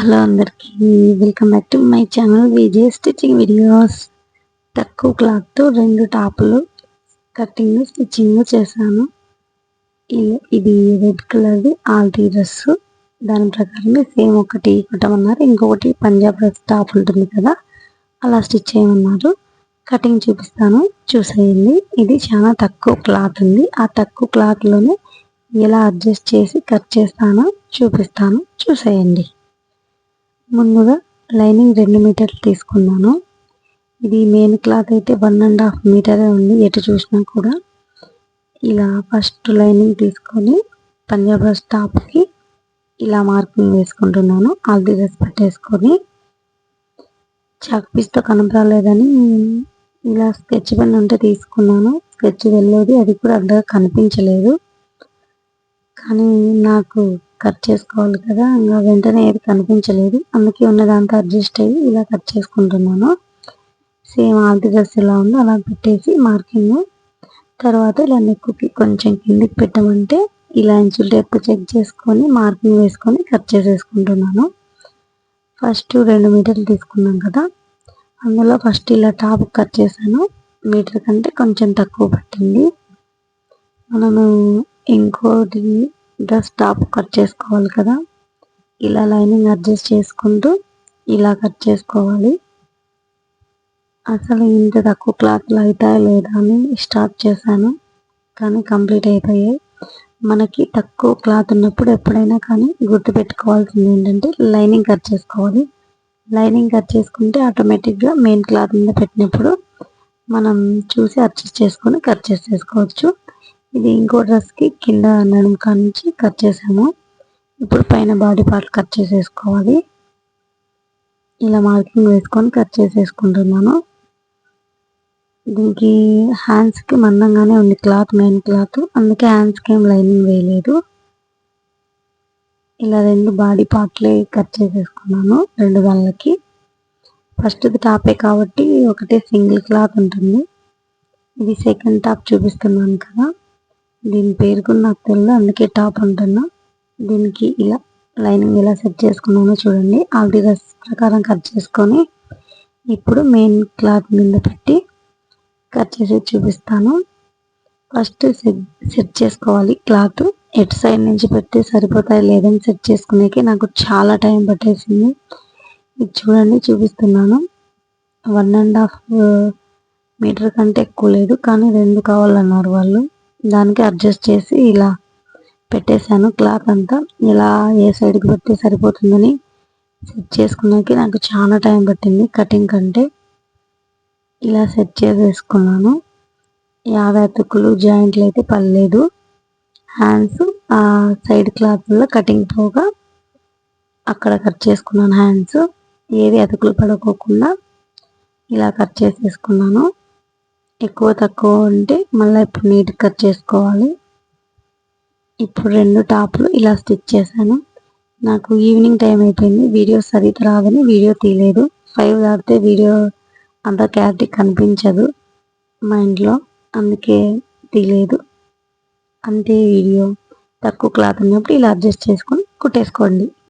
Hello అందరికీ welcome back to my channel Vijay stitching videos. తక్కువ క్లాత్తో రెండు టాపులు కటింగ్ స్టిచ్చింగ్ చేశాను. ఇది రెడ్ కలర్ది ఆల్టీ డ్రెస్. దాని ప్రకారమే సేమ్ ఒకటి కుట్టమన్నారు. ఇంకొకటి పంజాబ్ డ్రెస్ టాప్ ఉంటుంది కదా అలా స్టిచ్ చేయమన్నారు. కటింగ్ చూపిస్తాను. చూసేయండి. ఇది చాలా తక్కువ క్లాత్ ఉంది. ఆ తక్కువ క్లాత్లోనే ఎలా అడ్జస్ట్ చేసి కట్ చేస్తానో చూపిస్తాను. చూసేయండి. ముందుగా లైనింగ్ రెండు మీటర్లు తీసుకున్నాను. ఇది మెయిన్ క్లాత్ అయితే వన్ అండ్ హాఫ్ మీటరే ఉంది ఎటు చూసినా కూడా. ఇలా ఫస్ట్ లైనింగ్ తీసుకొని పంజాబ్ టాప్కి ఇలా మార్కింగ్ వేసుకుంటున్నాను ఆల్ది డ్రెస్ పెట్టేసుకొని. చాక్ పీస్తో కనపడలేదని ఇలా స్కెచ్ పెన్ ఉంటే తీసుకున్నాను స్కెచ్ వెళ్ళేది అది కూడా అంతగా కనిపించలేదు. కానీ నాకు కట్ చేసుకోవాలి కదా ఇంకా వెంటనే ఏది కనిపించలేదు. అందుకే ఉన్నదంతా అడ్జస్ట్ అయ్యి ఇలా కట్ చేసుకుంటున్నాను. సేమ్ ఆల్తి డ్రెస్ ఎలా ఉందో అలా పెట్టేసి మార్కింగ్ తర్వాత ఇలా నెక్కుకి కొంచెం కిందికి పెట్టమంటే ఇలా ఇంచుల టేప్ చెక్ చేసుకొని మార్కింగ్ వేసుకొని కట్ చేసేసుకుంటున్నాను. ఫస్ట్ రెండు మీటర్లు తీసుకున్నాం కదా అందులో ఫస్ట్ ఇలా టాప్ కట్ చేశాను. మీటర్ కంటే కొంచెం తక్కువ పట్టింది. మనము ఇంకోటి డ్రెస్ టాప్ కట్ చేసుకోవాలి కదా. ఇలా లైనింగ్ అడ్జస్ట్ చేసుకుంటూ ఇలా కట్ చేసుకోవాలి. అసలు ఇంత తక్కువ క్లాత్లు అవుతాయా లేదా అని స్టార్ట్ చేశాను. కానీ కంప్లీట్ అయిపోయాయి. మనకి తక్కువ క్లాత్ ఉన్నప్పుడు ఎప్పుడైనా కానీ గుర్తు పెట్టుకోవాల్సింది ఏంటంటే లైనింగ్ కట్ చేసుకోవాలి. లైనింగ్ కట్ చేసుకుంటే ఆటోమేటిక్గా మెయిన్ క్లాత్ మీద పెట్టినప్పుడు మనం చూసి అడ్జస్ట్ చేసుకొని కట్ చేసేసుకోవచ్చు. ఇది ఇంకో డ్రెస్కి కింద నడుము నుంచి కట్ చేసాము. ఇప్పుడు పైన బాడీ పార్ట్ కట్ చేసేసుకోవాలి. ఇలా మార్కింగ్ వేసుకొని కట్ చేసేసుకుంటున్నాను. దీనికి హ్యాండ్స్కి మందంగానే ఉంది క్లాత్ మెయిన్ క్లాత్. అందుకే హ్యాండ్స్కి ఏం లైనింగ్ వేయలేదు. ఇలా రెండు బాడీ పార్ట్లే కట్ చేసేసుకున్నాను రెండు వాళ్ళకి ఫస్ట్ది టాపే కాబట్టి ఒకటే సింగిల్ క్లాత్ ఉంటుంది. ఇది సెకండ్ టాప్ చూపిస్తున్నాను కదా. దీని పేరు కూడా నాకు తెలియదు అందుకే టాప్ అంటున్నా. దీనికి ఇలా లైనింగ్ ఇలా సెట్ చేసుకున్నానో చూడండి. ఆల్రెడీ డ్రెస్ ప్రకారం కట్ చేసుకొని ఇప్పుడు మెయిన్ క్లాత్ మీద పెట్టి కట్ చేసి చూపిస్తాను. ఫస్ట్ సెట్ సెట్ చేసుకోవాలి క్లాత్. ఎటు సైడ్ నుంచి పెట్టి సరిపోతాయి లేదని సెట్ చేసుకునేకి నాకు చాలా టైం పట్టేసింది. ఇది చూడండి చూపిస్తున్నాను. వన్ అండ్ హాఫ్ మీటర్ కంటే ఎక్కువ లేదు కానీ రెండు కావాలన్నారు వాళ్ళు. దానికి అడ్జస్ట్ చేసి ఇలా పెట్టేశాను. క్లాత్ అంతా ఇలా ఏ సైడ్కి పెడితే సరిపోతుందని సెట్ చేసుకున్నాక నాకు చాలా టైం పట్టింది. కటింగ్ కంటే ఇలా సెట్ చేసేసుకున్నాను. యాభై అతుకులు జాయింట్లు అయితే పర్లేదు. హ్యాండ్స్ ఆ సైడ్ క్లాత్లో కటింగ్ పోగా అక్కడ కట్ చేసుకున్నాను. హ్యాండ్స్ ఏది అతుకులు పడుకోకుండా ఇలా కట్ చేసేసుకున్నాను. ఎక్కువ తక్కువ ఉంటే మళ్ళీ ఇప్పుడు నీట్ కట్ చేసుకోవాలి. ఇప్పుడు రెండు టాప్లు ఇలా స్టిచ్ చేశాను. నాకు ఈవినింగ్ టైం అయిపోయింది. వీడియో సరిగ్గా రాదని వీడియో తీయలేదు. ఫైవ్ దాటితే వీడియో అంత క్లారిటీ కనిపించదు మా ఇంట్లో. అందుకే తీయలేదు. అంతే వీడియో. తక్కువ క్లాత్ ఉన్నప్పుడు ఇలా అడ్జస్ట్ చేసుకొని కుట్టేసుకోండి.